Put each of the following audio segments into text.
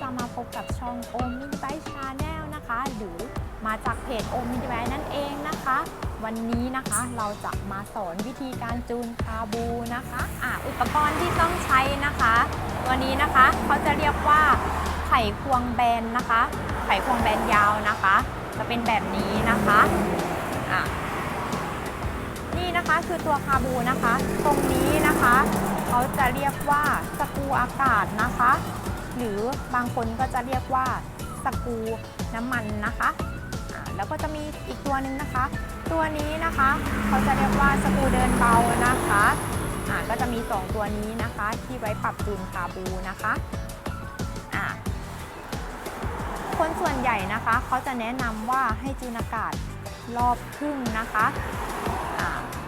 จะมาพบกับช่องโอมมินิไบชาแนลนะคะ หรือมาจากเพจโอมมินิไบนั่นเองนะคะ วันนี้นะคะเราจะมาสอนวิธีการจูนคาบูนะคะอะอุปกรณ์ที่ต้องใช้นะคะตัวนี้นะคะเขาจะเรียกว่าไขควงแบนนะคะ ไขควงแบนยาวนะคะ จะเป็นแบบนี้นะคะอะนี่นะคะคือตัวคาบูนะคะ ตรงนี้นะคะเขาจะเรียกว่าสกรูอากาศนะคะ หรือบางคนก็จะเรียกว่าสกูน้ำมันนะคะแล้วก็จะมีอีกตัวหนึ่งนะคะ ตัวนี้นะคะเขาจะเรียกว่าสกูเดินเบานะคะอ่าก็จะมี 2 ตัวนี้นะคะที่ไว้ปรับจูนคาบูนะคะอ่าคนส่วนใหญ่นะคะเขาจะแนะนำว่าให้จูนอากาศรอบครึ่งนะคะ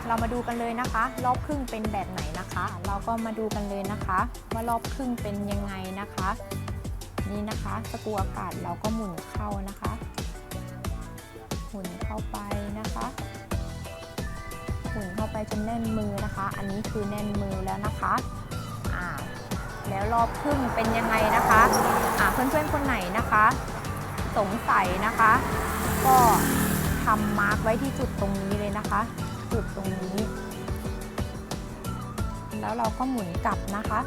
เรามาดูกันเลยนะคะ รอบครึ่งเป็นแบบไหนนะคะ เราก็มาดูกันเลยนะคะ ว่ารอบครึ่งเป็นยังไงนะคะ นี่นะคะสกูอากาศเราก็หมุนเข้านะคะ หมุนเข้าไปนะคะหมุนเข้าไปจนแน่นมือนะคะ อันนี้คือแน่นมือแล้วนะคะอ่าแล้วรอบครึ่งเป็นยังไงนะคะอ่าเพื่อนๆคนไหนนะคะ สงสัยนะคะ ก็ ทำมาร์กไว้ที่จุดตรงนี้เลยนะคะ จุดตรงนี้ แล้วเราก็หมุนกลับนะคะ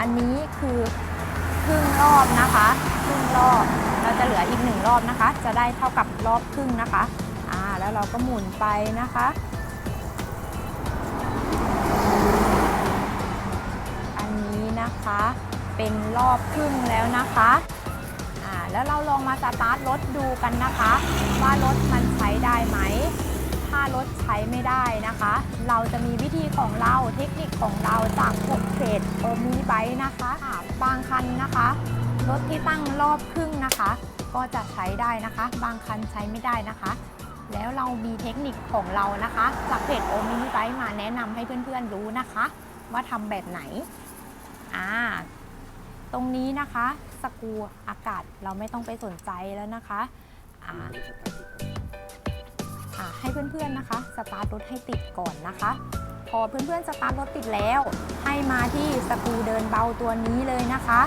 อันนี้คือครึ่งรอบนะคะครึ่งรอบเราจะเหลืออีกหนึ่งรอบนะคะ จะได้เท่ากับรอบครึ่งนะคะอ่าแล้วเราก็หมุนไปนะคะอันนี้นะคะเป็นรอบครึ่งแล้วนะคะ แล้วเราลองมาสตาร์ทรถดูกันนะคะ ว่ารถมันใช้ได้ไหม ถ้ารถใช้ไม่ได้นะคะ เราจะมีวิธีของเราเทคนิคของเราจากเพจโอมีไบนะคะบางคันนะคะ รถที่ตั้งรอบครึ่งนะคะ ก็จะใช้ได้นะคะ บางคันใช้ไม่ได้นะคะ แล้วเรามีเทคนิคของเรานะคะจากเพจโอมินิไบมาแนะนำให้เพื่อนๆรู้นะคะ ว่าทำแบบไหนอ่า ตรงนี้นะคะสกูอากาศเราไม่ต้องไปสนใจแล้วนะคะอ่าให้เพื่อนๆนะคะสตาร์ทรถให้ติดก่อนนะคะ พอเพื่อนๆสตาร์ทรถติดแล้ว ให้มาที่สกูเดินเบาตัวนี้เลยนะคะ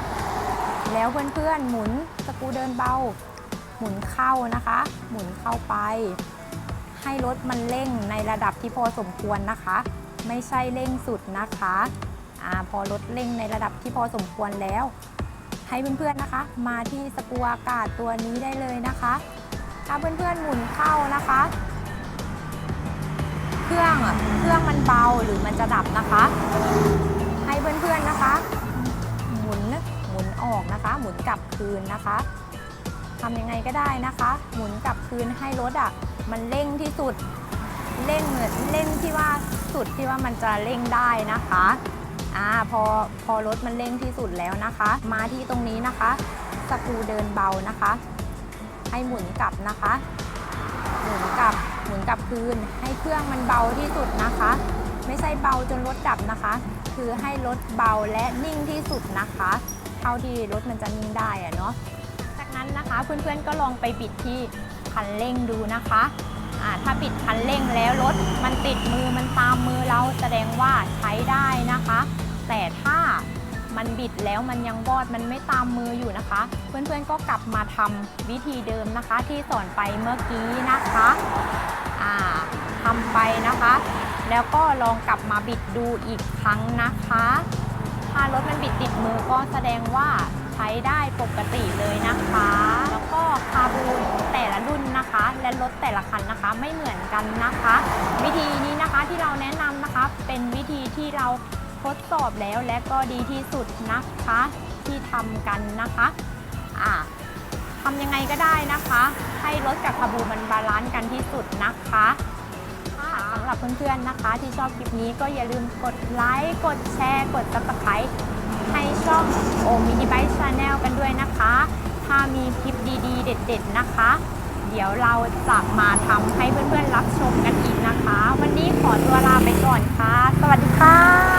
แล้วเพื่อนๆหมุนสกูเดินเบา หมุนเข้านะคะ หมุนเข้าไป ให้รถมันเร่งในระดับที่พอสมควรนะคะ ไม่ใช่เร่งสุดนะคะ อพอรถเร่งในระดับที่พอสมควรแล้ว ให้เพื่อนๆนะคะ มาที่สกูอากาศตัวนี้ได้เลยนะคะ ถ้าเพื่อนๆหมุนเข้านะคะ เครื่องเครื่องมันเบาหรือมันจะดับนะคะ ให้เพื่อนๆนะคะ หมุนหมุนออกนะคะ หมุนกลับคืนนะคะทำยังไงก็ได้นะคะ หมุนกลับคืนให้รถอะมันเร่งที่สุดเร่งเหมือนเร่งที่ว่าสุดที่ว่ามันจะเร่งได้นะคะ อ่าพอพอรถมันเร่งที่สุดแล้วนะคะ มาที่ตรงนี้นะคะสกูเดินเบานะคะ ให้หมุนกลับนะคะ หมุนกลับหมุนกลับคืน ให้เครื่องมันเบาที่สุดนะคะ ไม่ใช่เบาจนรถดับนะคะ คือให้รถเบาและนิ่งที่สุดนะคะ เท่าที่รถมันจะนิ่งได้อะเนาะจากนั้นนะคะเพื่อนๆก็ลองไปบิดที่คันเร่งดูนะคะถ้าบิดคันเร่งแล้วรถมันติดมือมันตามมือเราแสดงว่าใช้ได้นะคะ แต่ถ้ามันบิดแล้วมันยังวอดมันไม่ตามมืออยู่นะคะ เพื่อนๆก็กลับมาทำวิธีเดิมนะคะ ที่สอนไปเมื่อกี้นะคะอ่าทำไปนะคะ แล้วก็ลองกลับมาบิดดูอีกครั้งนะคะ ถ้ารถมันบิดติดมือก็แสดงว่าใช้ได้ปกติเลยนะคะ แล้วก็คาบูนแต่ละรุ่นนะคะ และรถแต่ละคันนะคะไม่เหมือนกันนะคะ วิธีนี้นะคะที่เราแนะนำนะคะเป็นวิธีที่เรา ทดสอบแล้วและก็ดีที่สุดนะคะที่ทำกันนะคะอ่าทำยังไงก็ได้นะคะ ให้รถกับคาบูมันบาลานซ์กันที่สุดนะคะสำหรับเพื่อนๆนะคะ ที่ชอบคลิปนี้ก็อย่าลืมกดไลค์กดแชร์กด subscribe ให้ช่องโอมินิไบชาแนลกันด้วยนะคะ ถ้ามีคลิปดีๆ เด็ด ๆ นะคะ เดี๋ยวเราจะมาทำให้เพื่อนๆรับชมกันอีกนะคะ วันนี้ขอตัวลาไปก่อนค่ะ สวัสดีค่ะ